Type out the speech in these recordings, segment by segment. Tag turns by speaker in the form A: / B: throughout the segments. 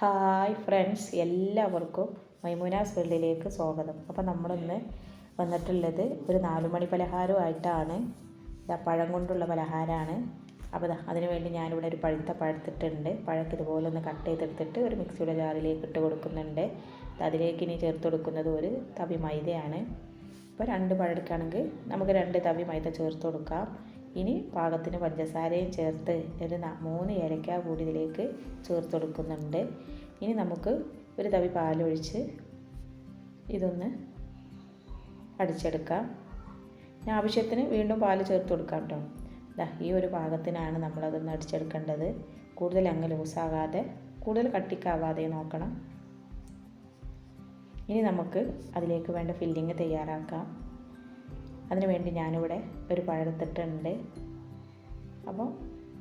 A: Hi friends എല്ലാവർക്കും മൈമുനാസ് വേൾഡിലേക്ക് സ്വാഗതം. അപ്പോൾ നമ്മളിന്ന് വന്നിട്ടുള്ളത് ഒരു നാലുമണി പലഹാരമായിട്ടാണ് ഇതാ പഴം കൊണ്ടുള്ള പലഹാരമാണ് അപ്പോൾ അതിന് വേണ്ടി ഞാനിവിടെ ഒരു പഴുത്ത പഴുത്തിട്ടുണ്ട് പഴക്ക് ഇതുപോലെ ഒന്ന് കട്ട് ചെയ്തെടുത്തിട്ട് ഒരു മിക്സിയുടെ ജാറിലേക്ക് ഇട്ട് കൊടുക്കുന്നുണ്ട്. അതിലേക്ക് ഇനി ചേർത്ത് കൊടുക്കുന്നത് ഒരു തവി മൈദയാണ്. ഇപ്പോൾ രണ്ട് പഴക്കാണെങ്കിൽ നമുക്ക് രണ്ട് തവി മൈദ ചേർത്ത് കൊടുക്കാം. ഇനി പാകത്തിന് പഞ്ചസാരയും ചേർത്ത് ഒരു മൂന്ന് ഏലക്ക കൂടി ഇതിലേക്ക് ചേർത്ത് കൊടുക്കുന്നുണ്ട് ഇനി നമുക്ക് ഒരു തവി പാലൊഴിച്ച് ഇതൊന്ന് അടിച്ചെടുക്കാം. ഇനി ആവശ്യത്തിന് വീണ്ടും പാൽ ചേർത്ത് കൊടുക്കാം കേട്ടോ ഇതാ ഈ ഒരു പാകത്തിനാണ് നമ്മളതൊന്ന് അടിച്ചെടുക്കേണ്ടത്. കൂടുതൽ അങ്ങ് ലൂസാകാതെ കൂടുതൽ കട്ടിക്കാവാതെ നോക്കണം. ഇനി നമുക്ക് അതിലേക്ക് വേണ്ട ഫില്ലിങ് തയ്യാറാക്കാം. അതിന് വേണ്ടി ഞാനിവിടെ ഒരു പഴത്തിട്ടുണ്ട്. അപ്പോൾ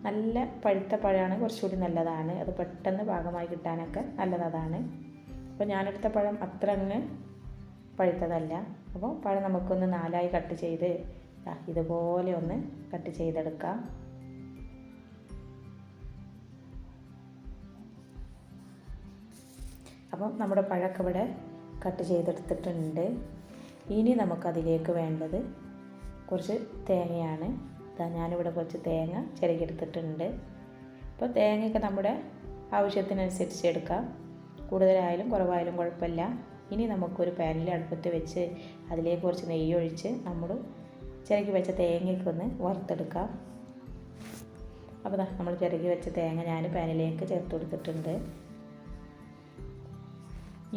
A: നല്ല പഴുത്ത പഴമാണ് കുറച്ചുകൂടി നല്ലതാണ്. അത് പെട്ടെന്ന് പാകമായി കിട്ടാനൊക്കെ നല്ലതാണ് അപ്പോൾ ഞാനെടുത്ത പഴം അത്ര അങ്ങ് പഴുത്തതല്ല. അപ്പോൾ പഴം നമുക്കൊന്ന് നാലായി കട്ട് ചെയ്ത് ഇതുപോലെ ഒന്ന് കട്ട് ചെയ്തെടുക്കാം. അപ്പം നമ്മുടെ പഴമൊക്കെ ഇവിടെ കട്ട് ചെയ്തെടുത്തിട്ടുണ്ട്. ഇനി നമുക്കതിലേക്ക് വേണ്ടത് കുറച്ച് തേങ്ങയാണ്. ഇതാ ഞാനിവിടെ കുറച്ച് തേങ്ങ ചിരകിയെടുത്തിട്ടുണ്ട്. അപ്പോൾ തേങ്ങയൊക്കെ നമ്മുടെ ആവശ്യത്തിനനുസരിച്ച് എടുക്കാം. കൂടുതലായാലും കുറവായാലും കുഴപ്പമില്ല. ഇനി നമുക്കൊരു പാനിൽ അടുപ്പത്ത് വെച്ച് അതിലേക്ക് കുറച്ച് നെയ്യ് ഒഴിച്ച് നമ്മൾ ചിരകി വെച്ച തേങ്ങയൊക്കെ ഒന്ന് വറുത്തെടുക്കാം. അപ്പോൾ നമ്മൾ ചിരകി വെച്ച തേങ്ങ ഞാൻ പാനിലേക്ക് ചേർത്ത് കൊടുത്തിട്ടുണ്ട്.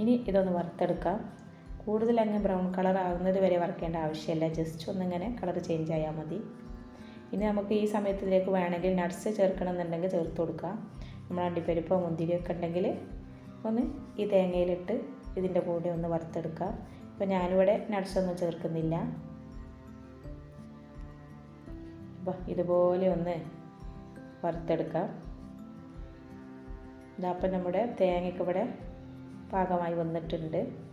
A: ഇനി ഇതൊന്ന് വറുത്തെടുക്കാം. കൂടുതൽ അങ്ങ് ബ്രൗൺ കളർ ആകുന്നത് വരെ വറക്കേണ്ട ആവശ്യമില്ല. ജസ്റ്റ് ഒന്നിങ്ങനെ കളർ ചേഞ്ച് ആയാൽ മതി. ഇനി നമുക്ക് ഈ സമയത്തിലേക്ക് വേണമെങ്കിൽ നട്ട്സ് ചേർക്കണം എന്നുണ്ടെങ്കിൽ ചേർത്ത് കൊടുക്കാം. നമ്മൾ അണ്ടിപ്പരിപ്പോ മുന്തിരിയൊക്കെ ഉണ്ടെങ്കിൽ ഒന്ന് ഈ തേങ്ങയിലിട്ട് ഇതിന്റെ കൂടെ ഒന്ന് വറുത്തെടുക്കാം. ഇപ്പോൾ ഞാനിവിടെ നട്ട്സ് ഒന്നും ചേർക്കുന്നില്ല. അപ്പോൾ ഇതുപോലെ ഒന്ന് വറുത്തെടുക്കാം. ഇതാ അപ്പം നമ്മുടെ തേങ്ങയ്ക്ക് ഇവിടെ പാകമായി വന്നിട്ടുണ്ട്.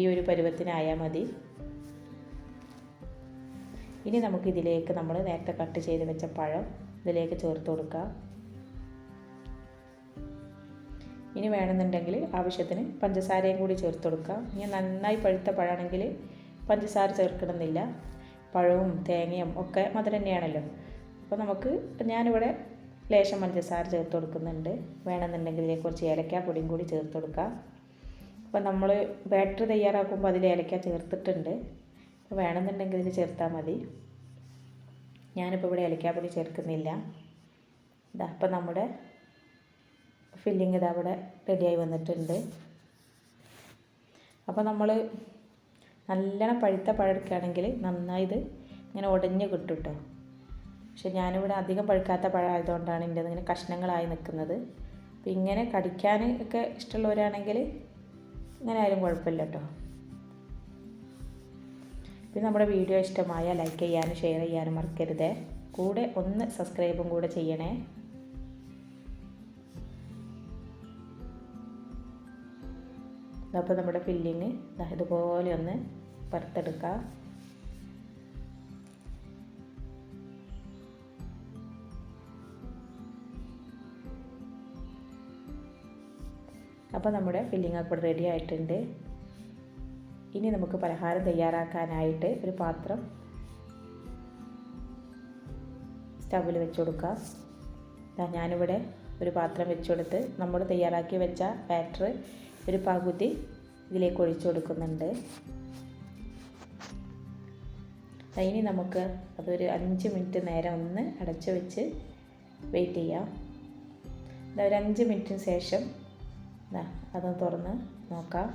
A: ഈ ഒരു പരുവത്തിനായാൽ മതി. ഇനി നമുക്കിതിലേക്ക് നമ്മൾ നേരത്തെ കട്ട് ചെയ്ത് വെച്ച പഴം ഇതിലേക്ക് ചേർത്ത് കൊടുക്കാം. ഇനി വേണമെന്നുണ്ടെങ്കിൽ ആവശ്യത്തിന് പഞ്ചസാരയും കൂടി ചേർത്ത് കൊടുക്കാം. ഇനി നന്നായി പഴുത്ത പഴമാണെങ്കിൽ പഞ്ചസാര ചേർക്കണമെന്നില്ല. പഴവും തേങ്ങയും ഒക്കെ മധുരം തന്നെയാണല്ലോ. അപ്പോൾ നമുക്ക് ഞാനിവിടെ ലേശം പഞ്ചസാര ചേർത്ത് കൊടുക്കുന്നുണ്ട്. വേണമെന്നുണ്ടെങ്കിൽ ഇതിലേക്ക് കുറച്ച് ഏലക്കാപ്പൊടിയും കൂടി ചേർത്ത് കൊടുക്കാം. അപ്പോൾ നമ്മൾ ബാറ്ററി തയ്യാറാക്കുമ്പോൾ അതിൽ ഏലക്ക ചേർത്തിട്ടുണ്ട്. അപ്പോൾ വേണമെന്നുണ്ടെങ്കിൽ ഇതിൽ ചേർത്താൽ മതി. ഞാനിപ്പോൾ ഇവിടെ ഏലക്കാപ്പൊടി ചേർക്കുന്നില്ല. ഇതാ അപ്പം നമ്മുടെ ഫില്ലിങ് ഇതാ ഇവിടെ റെഡിയായി വന്നിട്ടുണ്ട്. അപ്പോൾ നമ്മൾ നല്ലോണം പഴുത്ത പഴം എടുക്കുകയാണെങ്കിൽ നന്നായി ഇത് ഇങ്ങനെ ഉടഞ്ഞ് കിട്ടും കേട്ടോ. പക്ഷെ ഞാനിവിടെ അധികം പഴുക്കാത്ത പഴമായതുകൊണ്ടാണ് എന്റെ ഇങ്ങനെ കഷ്ണങ്ങളായി നിൽക്കുന്നത്. അപ്പം ഇങ്ങനെ കടിക്കാൻ ഒക്കെ ഇഷ്ടമുള്ളവരാണെങ്കിൽ ഇങ്ങനെ ആയാലും കുഴപ്പമില്ല കേട്ടോ പിന്നെ നമ്മുടെ വീഡിയോ ഇഷ്ടമായ ലൈക്ക് ചെയ്യാനും ഷെയർ ചെയ്യാനും മറക്കരുത്. കൂടെ ഒന്ന് സബ്സ്ക്രൈബും കൂടെ ചെയ്യണേ. അപ്പോൾ നമ്മുടെ ഫില്ലിങ് ഇതുപോലെ ഒന്ന് വറുത്തെടുക്കാം. അപ്പോൾ നമ്മുടെ ഫില്ലിംഗ് ഇവിടെ റെഡി ആയിട്ടുണ്ട്. ഇനി നമുക്ക് പലഹാരം തയ്യാറാക്കാനായിട്ട് ഒരു പാത്രം സ്റ്റവിൽ വെച്ച് കൊടുക്കാം. ഞാനിവിടെ ഒരു പാത്രം വെച്ച് കൊടുത്ത് നമ്മൾ തയ്യാറാക്കി വെച്ച ബാറ്റർ ഒരു പകുതി ഇതിലേക്ക് ഒഴിച്ചു കൊടുക്കുന്നുണ്ട്. ഇനി നമുക്ക് അതൊരു അഞ്ച് മിനിറ്റ് നേരം ഒന്ന് അടച്ചു വെച്ച് വെയിറ്റ് ചെയ്യാം. ഒരു അഞ്ച് മിനിറ്റിന് ശേഷം അതൊന്ന് തുറന്ന് നോക്കാം.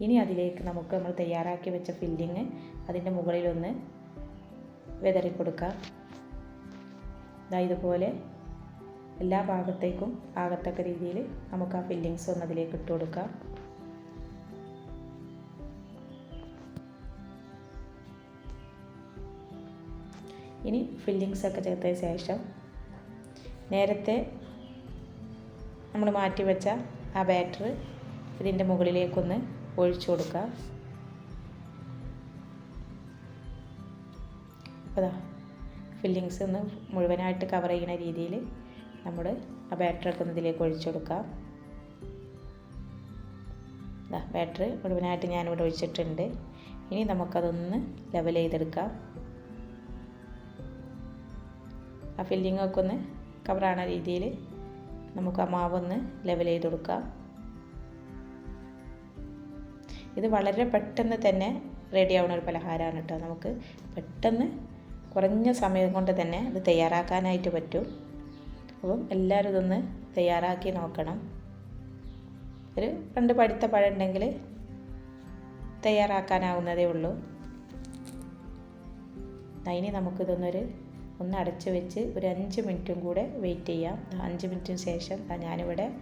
A: ഇനി അതിലേക്ക് നമുക്ക് നമ്മൾ തയ്യാറാക്കി വെച്ച ഫില്ലിങ് അതിന്റെ മുകളിലൊന്ന് വിതറി കൊടുക്കാം. ദാ ഇതുപോലെ എല്ലാ ഭാഗത്തേക്കും ആകത്തക്ക രീതിയിൽ നമുക്ക് ആ ഫില്ലിങ്സ് ഒന്ന് അതിലേക്ക് ഇട്ട് കൊടുക്കാം. ഇനി ഫില്ലിങ്സ് ഒക്കെ ചേർത്തതിന് ശേഷം നേരത്തെ നമ്മൾ മാറ്റി വെച്ച ആ ബാറ്റർ ഇതിന്റെ മുകളിലേക്കൊന്ന് ഒഴിച്ചു കൊടുക്കുക. അപ്പോൾ ഫില്ലിങ്സ് ഒന്ന് മുഴുവനായിട്ട് കവർ ചെയ്യുന്ന രീതിയിൽ നമ്മൾ ആ ബാറ്ററൊക്കെ ഒന്ന് ഇതിലേക്ക് ഒഴിച്ചു കൊടുക്കാം ബാറ്ററി മുഴുവനായിട്ട് ഞാനിവിടെ ഒഴിച്ചിട്ടുണ്ട്. ഇനി നമുക്കതൊന്ന് ലെവൽ ചെയ്തെടുക്കാം. ആ ഫില്ലിങ്ങൊക്കെ ഒന്ന് കവറാണ രീതിയിൽ നമുക്ക് ആ മാവൊന്ന് ലെവൽ ചെയ്ത് കൊടുക്കാം. ഇത് വളരെ പെട്ടെന്ന് തന്നെ റെഡി ആവുന്ന ഒരു പലഹാരമാണ് കേട്ടോ. നമുക്ക് പെട്ടെന്ന് കുറഞ്ഞ സമയം കൊണ്ട് തന്നെ ഇത് തയ്യാറാക്കാനായിട്ട് പറ്റും. അപ്പം എല്ലാവരും ഇതൊന്ന് തയ്യാറാക്കി നോക്കണം. ഒരു രണ്ട് പഠിത്ത പഴം ഉണ്ടെങ്കിൽ തയ്യാറാക്കാനാവുന്നതേ ഉള്ളൂ. ഇനി നമുക്കിതൊന്നൊരു ഒന്ന് അടച്ച് വെച്ച് ഒരു അഞ്ച് മിനിറ്റും കൂടെ വെയിറ്റ് ചെയ്യാം. അഞ്ച് മിനിറ്റിന് ശേഷം ഞാനിവിടെ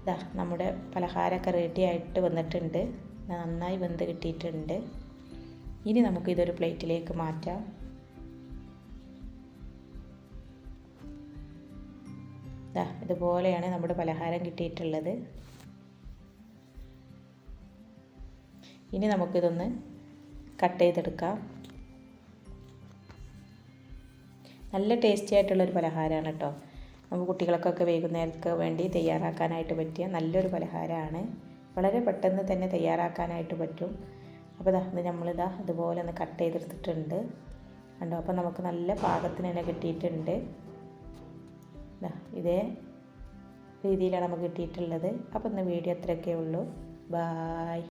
A: ഇതാ നമ്മുടെ പലഹാരമൊക്കെ റെഡി ആയിട്ട് വന്നിട്ടുണ്ട്. നന്നായി വെന്ത് കിട്ടിയിട്ടുണ്ട്. ഇനി നമുക്ക് ഇതൊരു പ്ലേറ്റിലേക്ക് മാറ്റാം. ഇതാ ഇതുപോലെയാണ് നമ്മുടെ പലഹാരം കിട്ടിയിട്ടുള്ളത്. ഇനി നമുക്കിതൊന്ന് കട്ട് ചെയ്തെടുക്കാം. നല്ല ടേസ്റ്റി ആയിട്ടുള്ളൊരു പലഹാരമാണ് കേട്ടോ നമുക്ക് കുട്ടികൾക്കൊക്കെ വൈകുന്നേരത്തേക്ക് വേണ്ടി തയ്യാറാക്കാനായിട്ട് പറ്റിയ നല്ലൊരു പലഹാരമാണ് വളരെ പെട്ടെന്ന് തന്നെ തയ്യാറാക്കാനായിട്ട് പറ്റും. അപ്പോൾ ഇതാ ഇത് നമ്മളിതാ ഇതുപോലെ ഒന്ന് കട്ട് ചെയ്തെടുത്തിട്ടുണ്ട്. കണ്ടോ അപ്പോൾ നമുക്ക് നല്ല പാകത്തിന് തന്നെ കിട്ടിയിട്ടുണ്ട്. ഇതേ രീതിയിലാണ് നമുക്ക് കിട്ടിയിട്ടുള്ളത്. അപ്പോൾ ഇന്ന് വീഡിയോ അത്രയൊക്കെ ഉള്ളൂ. ബായ്